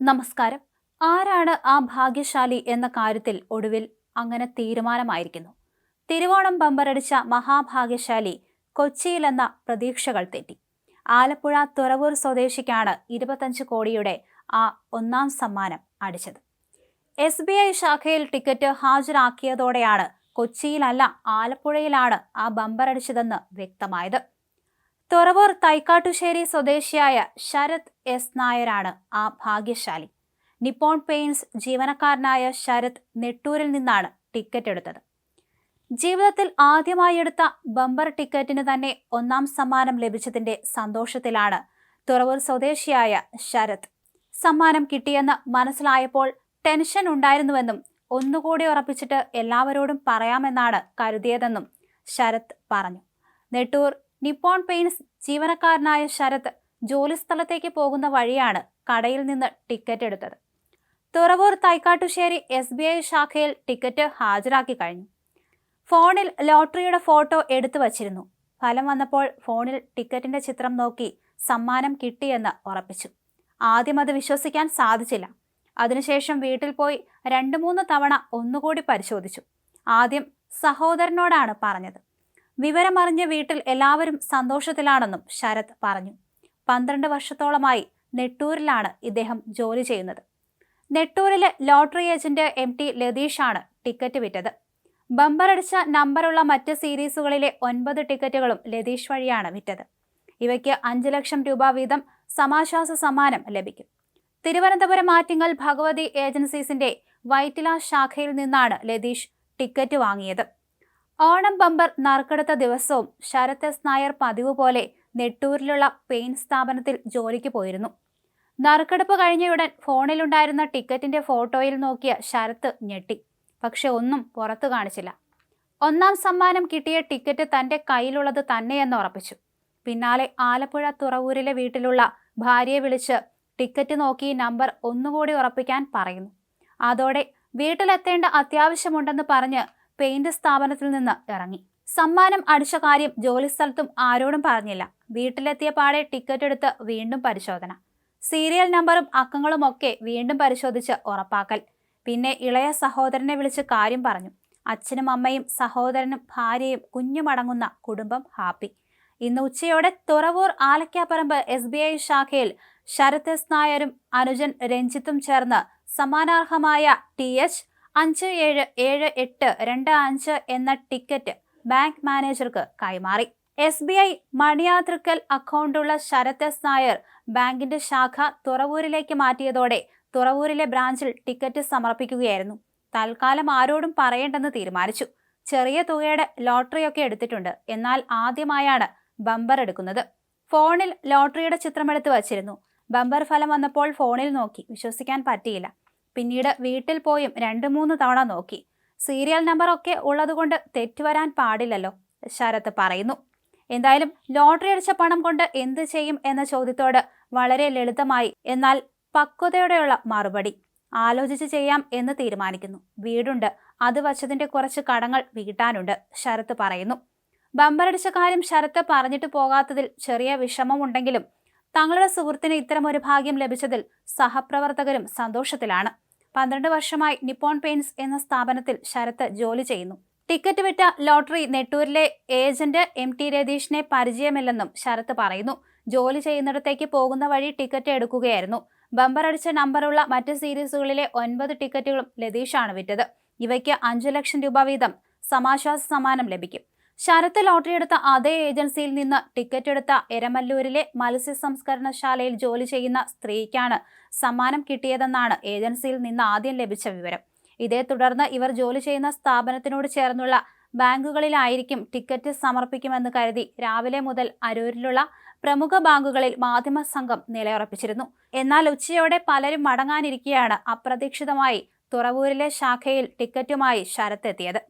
നമസ്കാരം. ആരാണ് ആ ഭാഗ്യശാലി എന്ന കാര്യത്തിൽ ഒടുവിൽ അങ്ങനെ തീരുമാനമായിരിക്കുന്നു. തിരുവോണം ബമ്പറടിച്ച മഹാഭാഗ്യശാലി കൊച്ചിയിലെന്ന പ്രതീക്ഷകൾ തെറ്റി. ആലപ്പുഴ തുറവൂർ സ്വദേശിക്കാണ് ഇരുപത്തഞ്ച് കോടിയുടെ ആ ഒന്നാം സമ്മാനം അടിച്ചത്. എസ് ബി ഐ ശാഖയിൽ ടിക്കറ്റ് ഹാജരാക്കിയതോടെയാണ് കൊച്ചിയിലല്ല ആലപ്പുഴയിലാണ് ആ ബമ്പറടിച്ചതെന്ന് വ്യക്തമായത്. തുറവൂർ തൈക്കാട്ടുശ്ശേരി സ്വദേശിയായ ശരത് എസ് നായരാണ് ആ ഭാഗ്യശാലി. നിപ്പോൺ പെയിൻസ് ജീവനക്കാരനായ ശരത് നെട്ടൂരിൽ നിന്നാണ് ടിക്കറ്റ് എടുത്തത്. ജീവിതത്തിൽ ആദ്യമായി എടുത്ത ബമ്പർ ടിക്കറ്റിന് തന്നെ ഒന്നാം സമ്മാനം ലഭിച്ചതിന്റെ സന്തോഷത്തിലാണ് തുറവൂർ സ്വദേശിയായ ശരത്. സമ്മാനം കിട്ടിയെന്ന് മനസ്സിലായപ്പോൾ ടെൻഷൻ ഉണ്ടായിരുന്നുവെന്നും ഒന്നുകൂടി ഉറപ്പിച്ചിട്ട് എല്ലാവരോടും പറയാമെന്നാണ് കരുതിയതെന്നും ശരത് പറഞ്ഞു. നെട്ടൂർ നിപ്പോൺ പെയിൻസ് ജീവനക്കാരനായ ശരത് ജോലിസ്ഥലത്തേക്ക് പോകുന്ന വഴിയാണ് കടയിൽ നിന്ന് ടിക്കറ്റ് എടുത്തത്. Thuravoor Thaikattussery S B I ശാഖയിൽ ടിക്കറ്റ് ഹാജരാക്കി കഴിഞ്ഞു. ഫോണിൽ ലോട്ടറിയുടെ ഫോട്ടോ എടുത്തു വച്ചിരുന്നു. ഫലം വന്നപ്പോൾ ഫോണിൽ ടിക്കറ്റിന്റെ ചിത്രം നോക്കി സമ്മാനം കിട്ടിയെന്ന് ഉറപ്പിച്ചു. ആദ്യം അത് വിശ്വസിക്കാൻ സാധിച്ചില്ല. അതിനുശേഷം വീട്ടിൽ പോയി രണ്ടു മൂന്ന് തവണ ഒന്നുകൂടി പരിശോധിച്ചു. ആദ്യം സഹോദരനോടാണ് പറഞ്ഞത്. വിവരമറിഞ്ഞ വീട്ടിൽ എല്ലാവരും സന്തോഷത്തിലാണെന്നും ശരത് പറഞ്ഞു. പന്ത്രണ്ട് വർഷത്തോളമായി നെട്ടൂരിലാണ് ഇദ്ദേഹം ജോലി ചെയ്യുന്നത്. നെട്ടൂരിലെ ലോട്ടറി ഏജന്റ് എം ടി ലതീഷാണ് ടിക്കറ്റ് വിറ്റത്. ബമ്പറടിച്ച നമ്പറുള്ള മറ്റ് സീരീസുകളിലെ ഒൻപത് ടിക്കറ്റുകളും ലതീഷ് വഴിയാണ് വിറ്റത്. ഇവയ്ക്ക് അഞ്ച് ലക്ഷം രൂപ വീതം സമാശ്വാസ സമ്മാനം ലഭിക്കും. തിരുവനന്തപുരം ആറ്റിങ്ങൽ ഭഗവതി ഏജൻസീസിന്റെ വൈറ്റില ശാഖയിൽ നിന്നാണ് ലതീഷ് ടിക്കറ്റ് വാങ്ങിയത്. ഓണം ബമ്പർ നറുക്കെടുത്ത ദിവസവും ശരത് എസ് നായർ പതിവ് പോലെ നെട്ടൂരിലുള്ള പെയിന്റ് സ്ഥാപനത്തിൽ ജോലിക്ക് പോയിരുന്നു. നറുക്കെടുപ്പ് കഴിഞ്ഞയുടൻ ഫോണിലുണ്ടായിരുന്ന ടിക്കറ്റിന്റെ ഫോട്ടോയിൽ നോക്കിയ ശരത്ത് ഞെട്ടി. പക്ഷെ ഒന്നും പുറത്തു കാണിച്ചില്ല. ഒന്നാം സമ്മാനം കിട്ടിയ ടിക്കറ്റ് തന്റെ കയ്യിലുള്ളത് തന്നെയെന്ന് ഉറപ്പിച്ചു. പിന്നാലെ ആലപ്പുഴ തുറവൂരിലെ വീട്ടിലുള്ള ഭാര്യയെ വിളിച്ച് ടിക്കറ്റ് നോക്കി നമ്പർ ഒന്നുകൂടി ഉറപ്പിക്കാൻ പറയുന്നു. അതോടെ വീട്ടിലെത്തേണ്ട അത്യാവശ്യമുണ്ടെന്ന് പറഞ്ഞ് പെയിന്റ് സ്ഥാപനത്തിൽ നിന്ന് ഇറങ്ങി. സമ്മാനം അടിച്ച കാര്യം ജോലിസ്ഥലത്തും ആരോടും പറഞ്ഞില്ല. വീട്ടിലെത്തിയ പാടെ ടിക്കറ്റ് എടുത്ത് വീണ്ടും പരിശോധന. സീരിയൽ നമ്പറും അക്കങ്ങളും ഒക്കെ വീണ്ടും പരിശോധിച്ച് ഉറപ്പാക്കൽ. പിന്നെ ഇളയ സഹോദരനെ വിളിച്ച് കാര്യം പറഞ്ഞു. അച്ഛനും അമ്മയും സഹോദരനും ഭാര്യയും കുഞ്ഞുമടങ്ങുന്ന കുടുംബം ഹാപ്പി. ഇന്ന് ഉച്ചയോടെ Thuravoor Alakkaparambu S B I ശാഖയിൽ ശരത് എസ് നായരും അനുജൻ രഞ്ജിത്തും ചേർന്ന് സമ്മാനാർഹമായ ടി എച്ച് അഞ്ച് ഏഴ് ഏഴ് എട്ട് രണ്ട് അഞ്ച് എന്ന ടിക്കറ്റ് ബാങ്ക് മാനേജർക്ക് കൈമാറി. എസ് ബി ഐ മണിയാതൃക്കൽ അക്കൗണ്ടുള്ള ശരത് എസ് നായർ ബാങ്കിന്റെ ശാഖ തുറവൂരിലേക്ക് മാറ്റിയതോടെ തുറവൂരിലെ ബ്രാഞ്ചിൽ ടിക്കറ്റ് സമർപ്പിക്കുകയായിരുന്നു. തൽക്കാലം ആരോടും പറയേണ്ടെന്ന് തീരുമാനിച്ചു. ചെറിയ തുകയുടെ ലോട്ടറിയൊക്കെ എടുത്തിട്ടുണ്ട്. എന്നാൽ ആദ്യമായാണ് ബമ്പർ എടുക്കുന്നത്. ഫോണിൽ ലോട്ടറിയുടെ ചിത്രമെടുത്ത് വച്ചിരുന്നു. ബമ്പർ ഫലം വന്നപ്പോൾ ഫോണിൽ നോക്കി. വിശ്വസിക്കാൻ പറ്റിയില്ല. പിന്നീട് വീട്ടിൽ പോയും രണ്ട് മൂന്ന് തവണ നോക്കി. സീരിയൽ നമ്പർ ഒക്കെ ഉള്ളതുകൊണ്ട് തെറ്റുവരാൻ പാടില്ലല്ലോ ശരത് പറയുന്നു. എന്തായാലും ലോട്ടറി അടിച്ച പണം കൊണ്ട് എന്ത് ചെയ്യും എന്ന ചോദ്യത്തോട് വളരെ ലളിതമായി എന്നാൽ പക്വതയോടെയുള്ള മറുപടി. ആലോചിച്ച് ചെയ്യാം എന്ന് തീരുമാനിക്കുന്നു. വീടുണ്ട്. അത് വച്ചതിന്റെ കുറച്ച് കടങ്ങൾ വീട്ടാനുണ്ട് ശരത് പറയുന്നു. ബമ്പറടിച്ച കാര്യം ശരത്ത് പറഞ്ഞിട്ട് പോകാത്തതിൽ ചെറിയ വിഷമമുണ്ടെങ്കിലും തങ്ങളുടെ സുഹൃത്തിന് ഇത്തരം ഒരു ഭാഗ്യം ലഭിച്ചതിൽ സഹപ്രവർത്തകരും സന്തോഷത്തിലാണ്. പന്ത്രണ്ട് വർഷമായി നിപ്പോൺ പെയിൻസ് എന്ന സ്ഥാപനത്തിൽ ശരത്ത് ജോലി ചെയ്യുന്നു. ടിക്കറ്റ് വിറ്റ ലോട്ടറി നെട്ടൂരിലെ ഏജന്റ് എം ടി രതീഷിനെ പരിചയമില്ലെന്നും ശരത്ത് പറയുന്നു. ജോലി ചെയ്യുന്നിടത്തേക്ക് പോകുന്ന വഴി ടിക്കറ്റ് എടുക്കുകയായിരുന്നു. ബമ്പർ അടിച്ച നമ്പറുള്ള മറ്റ് സീരീസുകളിലെ ഒൻപത് ടിക്കറ്റുകളും ലതീഷാണ് വിറ്റത്. ഇവയ്ക്ക് അഞ്ചു ലക്ഷം രൂപ വീതം സമാശ്വാസ സമ്മാനം ലഭിക്കും. ശരത്ത് ലോട്ടറി എടുത്ത അതേ ഏജൻസിയിൽ നിന്ന് ടിക്കറ്റ് എടുത്ത എരമല്ലൂരിലെ മത്സ്യ സംസ്കരണശാലയിൽ ജോലി ചെയ്യുന്ന സ്ത്രീക്കാണ് സമ്മാനം കിട്ടിയതെന്നാണ് ഏജൻസിയിൽ നിന്ന് ആദ്യം ലഭിച്ച വിവരം. ഇതേ തുടർന്ന് ഇവർ ജോലി ചെയ്യുന്ന സ്ഥാപനത്തിനോട് ചേർന്നുള്ള ബാങ്കുകളിലായിരിക്കും ടിക്കറ്റ് സമർപ്പിക്കുമെന്ന് കരുതി രാവിലെ മുതൽ അരൂരിലുള്ള പ്രമുഖ ബാങ്കുകളിൽ മാധ്യമ സംഘം നിലയുറപ്പിച്ചിരുന്നു. എന്നാൽ ഉച്ചയോടെ പലരും മടങ്ങാനിരിക്കെയാണ് അപ്രതീക്ഷിതമായി തുറവൂരിലെ ശാഖയിൽ ടിക്കറ്റുമായി ശരത്തെത്തിയത്